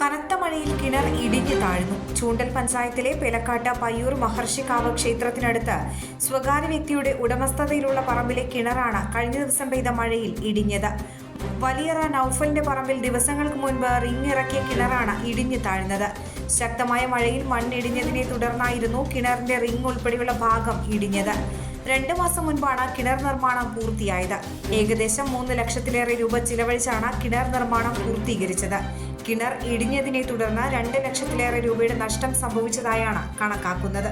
കനത്ത മഴയിൽ കിണർ ഇടിഞ്ഞു താഴ്ന്നു. ചൂണ്ടൽ പഞ്ചായത്തിലെ പെലക്കാട്ട പയ്യൂർ മഹർഷിക്കാവ് ക്ഷേത്രത്തിനടുത്ത് സ്വകാര്യ വ്യക്തിയുടെ ഉടമസ്ഥതയിലുള്ള പറമ്പിലെ കിണറാണ് കഴിഞ്ഞ ദിവസം പെയ്ത മഴയിൽ ഇടിഞ്ഞത്. വലിയറ നൌഫലിന്റെ പറമ്പിൽ ദിവസങ്ങൾക്ക് മുൻപ് റിംഗ് ഇറക്കിയ കിണറാണ് ഇടിഞ്ഞു താഴ്ന്നത്. ശക്തമായ മഴയിൽ മണ്ണിടിഞ്ഞതിനെ തുടർന്നായിരുന്നു കിണറിന്റെ റിങ് ഉൾപ്പെടെയുള്ള ഭാഗം ഇടിഞ്ഞത്. രണ്ടു മാസം മുൻപാണ് കിണർ നിർമ്മാണം പൂർത്തിയായത്. ഏകദേശം മൂന്ന് ലക്ഷത്തിലേറെ രൂപ ചിലവഴിച്ചാണ് കിണർ നിർമ്മാണം പൂർത്തീകരിച്ചത്. കിണർ ഇടിഞ്ഞതിനെ തുടർന്ന് രണ്ട് ലക്ഷത്തിലേറെ രൂപയുടെ നഷ്ടം സംഭവിച്ചതായാണ് കണക്കാക്കുന്നത്.